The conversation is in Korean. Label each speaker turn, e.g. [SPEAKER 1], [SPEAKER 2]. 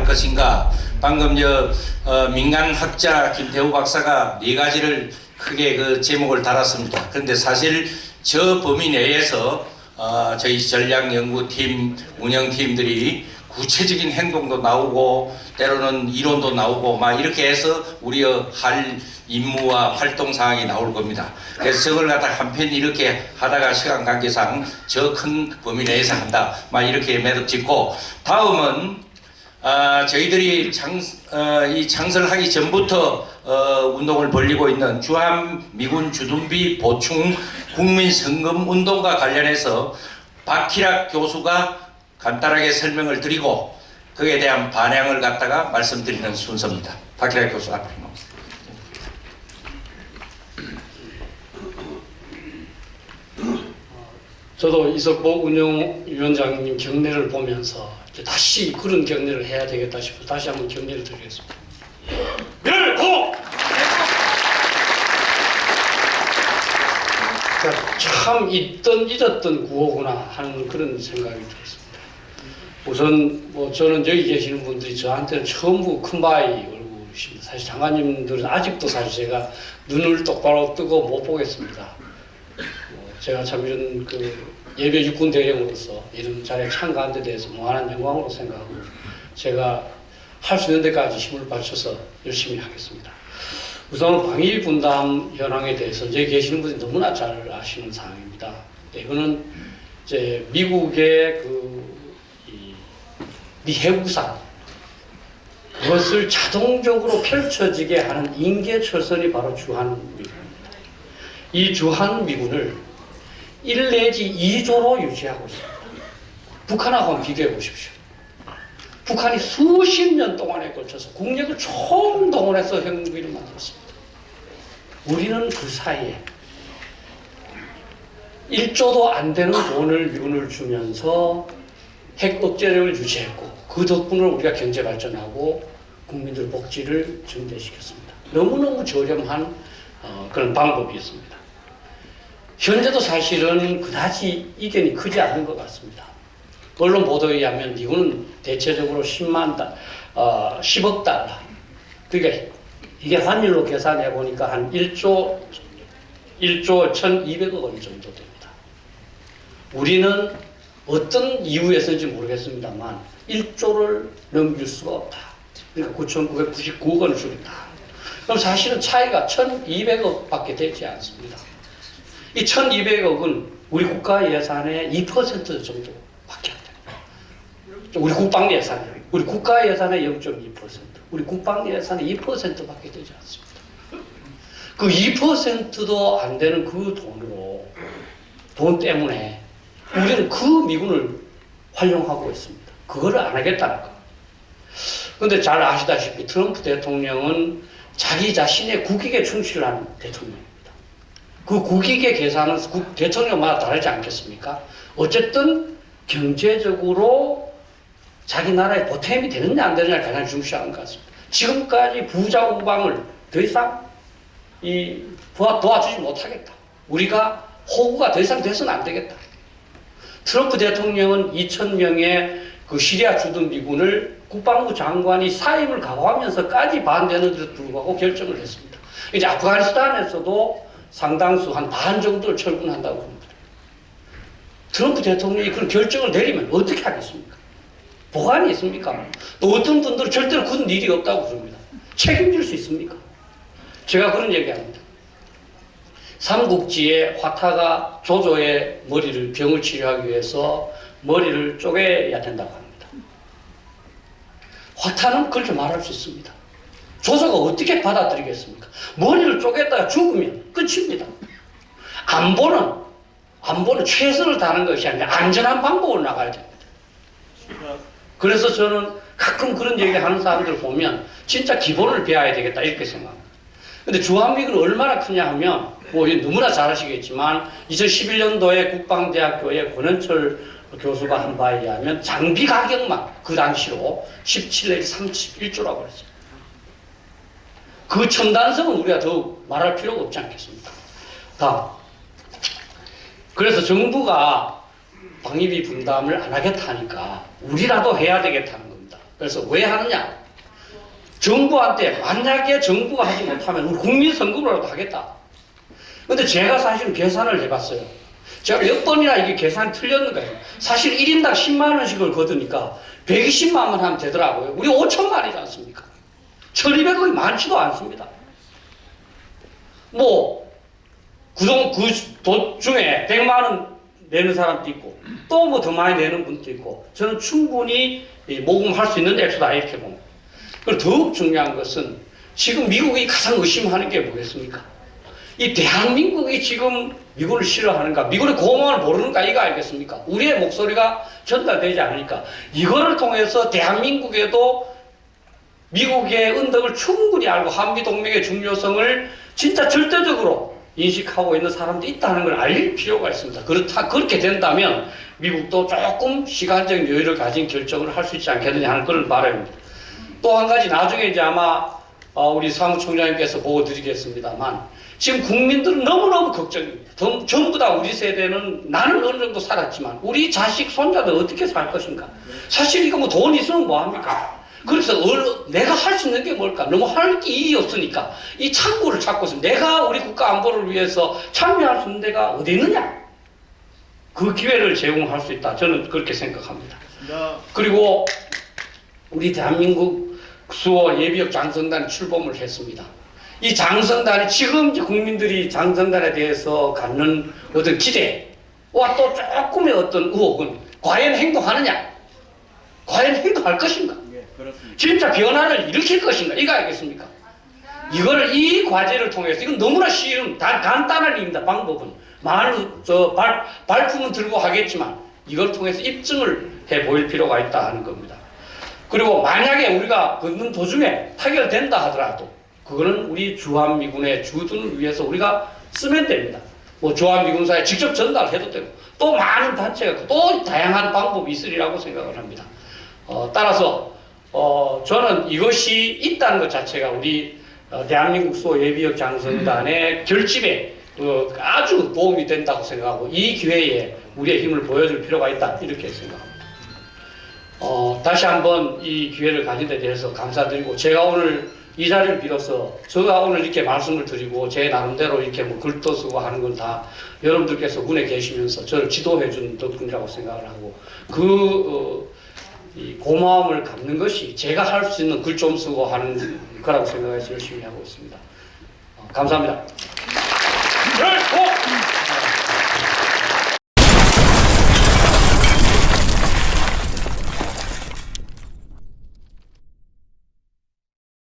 [SPEAKER 1] 할 것인가? 방금 저 어, 민간 학자 김태우 박사가 네 가지를 크게 그 제목을 달았습니다. 그런데 사실 저 범위 내에서 어, 저희 전략연구팀, 운영팀들이 구체적인 행동도 나오고 때로는 이론도 나오고 막 이렇게 해서 우리의 할 임무와 활동 사항이 나올 겁니다. 그래서 저걸 갖다 한편 이렇게 하다가 시간 관계상 저 큰 범위 내에서 한다. 막 이렇게 매듭 짓고 다음은 아, 저희들이 장, 어, 이 창설 하기 전부터 어, 운동을 벌리고 있는 주한 미군 주둔비 보충 국민 성금 운동과 관련해서 박희락 교수가 간단하게 설명을 드리고 그에 대한 반향을 갖다가 말씀드리는 순서입니다. 박희락 교수 나오세요.
[SPEAKER 2] 저도 이석복 운영위원장님 경례를 보면서 다시 그런 경례를 해야 되겠다 싶어 다시 한번 경례를 드리겠습니다. 그러니까 참 있던 잊었던 구호구나 하는 그런 생각이 들었습니다. 우선 뭐 저는 여기 계시는 분들이 저한테는 전부 큰바위 얼굴이십니다. 사실 장관님들은 아직도 사실 제가 눈을 똑바로 뜨고 못 보겠습니다. 뭐 제가 참 이런 그 예배 육군 대령으로서 이런 자리에 참가한 데 대해서 무한한 영광으로 생각하고 제가 할 수 있는 데까지 힘을 바쳐서 열심히 하겠습니다. 우선 방일 분담 현황에 대해서 여기 계시는 분들이 너무나 잘 아시는 사항입니다. 네, 이거는 이제 미국의 그이 미 해구상 그것을 자동적으로 펼쳐지게 하는 인계 철선이 바로 주한 미군입니다. 이 주한 미군을 1 내지 2조로 유지하고 있습니다. 북한하고 비교해 보십시오. 북한이 수십 년 동안에 걸쳐서 국력을 총동원해서 핵무기를 만들었습니다. 우리는 그 사이에 1조도 안 되는 돈을 미군을 주면서 핵 억제력을 유지했고 그 덕분으로 우리가 경제 발전하고 국민들 복지를 증대시켰습니다. 너무너무 저렴한 어, 그런 방법이었습니다. 현재도 사실은 그다지 이견이 크지 않는 것 같습니다. 언론 보도에 의하면 미국은 대체적으로 10만 달, 어, 10억 달러. 그러니까 이게 환율로 계산해 보니까 한 1조, 1조 1,200억 원 정도 됩니다. 우리는 어떤 이유에서인지 모르겠습니다만 1조를 넘길 수가 없다. 그러니까 9,999억 원을 주겠다. 그럼 사실은 차이가 1,200억 밖에 되지 않습니다. 이 1,200억은 우리 국가 예산의 2% 정도밖에 안 됩니다. 우리 국방 예산, 우리 국가 예산의 0.2%, 우리 국방 예산의 2%밖에 되지 않습니다. 그 2%도 안 되는 그 돈으로, 돈 때문에 우리는 그 미군을 활용하고 있습니다. 그거를 안 하겠다는 거. 근데 잘 아시다시피 트럼프 대통령은 자기 자신의 국익에 충실한 대통령입니다. 그 국익의 계산은 국, 대통령마다 다르지 않겠습니까? 어쨌든 경제적으로 자기 나라에 보탬이 되느냐 안 되느냐 가장 중시하는 것 같습니다. 지금까지 부자 우방을 더 이상 이 도와, 도와주지 못하겠다. 우리가 호구가 더 이상 돼서는 안 되겠다. 트럼프 대통령은 2천 명의 그 시리아 주둔 미군을 국방부 장관이 사임을 각오하면서까지 반대하는데도 불구하고 결정을 했습니다. 이제 아프가니스탄에서도 상당수 한 반 정도를 철군한다고 합니다. 트럼프 대통령이 그런 결정을 내리면 어떻게 하겠습니까? 보관이 있습니까? 또 어떤 분들은 절대로 그런 일이 없다고 그럽니다. 책임질 수 있습니까? 제가 그런 얘기합니다. 삼국지에 화타가 조조의 머리를 병을 치료하기 위해서 머리를 쪼개야 된다고 합니다. 화타는 그렇게 말할 수 있습니다. 조조가 어떻게 받아들이겠습니까? 머리를 쪼개다가 죽으면 끝입니다. 안보는 안보는 최선을 다하는 것이 아니라 안전한 방법으로 나가야 됩니다. 그래서 저는 가끔 그런 얘기 하는 사람들 보면 진짜 기본을 배워야 되겠다 이렇게 생각합니다. 근데 주한미군은 얼마나 크냐 하면 뭐 너무나 잘 아시겠지만 2011년도에 국방대학교의 권현철 교수가 한 바에 의하면 장비 가격만 그 당시로 17 내지 31조라고 그랬어요. 그 첨단성은 우리가 더욱 말할 필요가 없지 않겠습니까? 다음. 그래서 정부가 방위비 분담을 안 하겠다니까 우리라도 해야 되겠다는 겁니다. 그래서 왜 하느냐? 정부한테 만약에 정부가 하지 못하면 우리 국민 성금으로라도 하겠다. 근데 제가 사실은 계산을 해봤어요. 제가 몇 번이나 이게 계산이 틀렸는가요? 사실 1인당 10만 원씩을 거두니까 120만 원 하면 되더라고요. 우리 5천만 원이지 않습니까? 1200원이 많지도 않습니다. 뭐, 그동, 그 도중에 100만 원 내는 사람도 있고, 또 뭐 더 많이 내는 분도 있고, 저는 충분히 이 모금할 수 있는 액수다, 이렇게 봅니다. 그리고 더욱 중요한 것은 지금 미국이 가장 의심하는 게 뭐겠습니까? 이 대한민국이 지금 미국을 싫어하는가, 미국의 고마움을 모르는가, 이거 알겠습니까? 우리의 목소리가 전달되지 않으니까, 이거를 통해서 대한민국에도 미국의 은덕을 충분히 알고 한미 동맹의 중요성을 진짜 절대적으로 인식하고 있는 사람도 있다는 걸 알릴 필요가 있습니다. 그렇다, 그렇게 된다면 미국도 조금 시간적인 여유를 가진 결정을 할 수 있지 않겠느냐 하는 그런 바람입니다. 또 한 가지 나중에 이제 아마 어, 우리 사무총장님께서 보고 드리겠습니다만 지금 국민들은 너무너무 걱정입니다. 전- 전부 다 우리 세대는 나는 어느 정도 살았지만 우리 자식, 손자들 어떻게 살 것인가. 사실 이거 뭐 돈 있으면 뭐 합니까? 그래서 얼- 내가 할 수 있는 게 뭘까? 너무 할 게 없으니까 이 창구를 찾고 있습니다. 내가 우리 국가 안보를 위해서 참여할 수 있는 데가 어디 있느냐? 그 기회를 제공할 수 있다. 저는 그렇게 생각합니다. 그리고 우리 대한민국 수호 예비역 장성단이 출범을 했습니다. 이 장성단이 지금 국민들이 장성단에 대해서 갖는 어떤 기대와 또 조금의 어떤 의혹은 과연 행동하느냐? 과연 행동할 것인가?
[SPEAKER 3] 예, 그렇습니다.
[SPEAKER 2] 진짜 변화를 일으킬 것인가? 이거 알겠습니까? 이거를 이 과제를 통해서 이건 너무나 쉬운 다 간단한 일입니다. 방법은 많은 저 발, 발품은 들고 하겠지만 이걸 통해서 입증을 해 보일 필요가 있다 하는 겁니다. 그리고 만약에 우리가 걷는 도중에 타결된다 하더라도 그거는 우리 주한미군의 주둔을 위해서 우리가 쓰면 됩니다. 뭐 주한미군사에 직접 전달해도 되고 또 많은 단체가 또 다양한 방법이 있으리라고 생각을 합니다. 어, 따라서 어, 저는 이것이 있다는 것 자체가 우리 어, 대한민국 수호 예비역 장성단의 결집에 어, 아주 도움이 된다고 생각하고 이 기회에 우리의 힘을 보여줄 필요가 있다 이렇게 생각합니다. 어, 다시 한번 이 기회를 가진 데 대해서 감사드리고 제가 오늘 이 자리를 빌어서 제가 오늘 이렇게 말씀을 드리고 제 나름대로 이렇게 뭐 글도 쓰고 하는 건 다 여러분들께서 문에 계시면서 저를 지도해 준 덕분이라고 생각을 하고 그 어, 이 고마움을 갚는 것이 제가 할 수 있는 글 좀 쓰고 하는 거라고 생각해서 열심히 하고 있습니다. 어, 감사합니다.
[SPEAKER 4] 네, 고!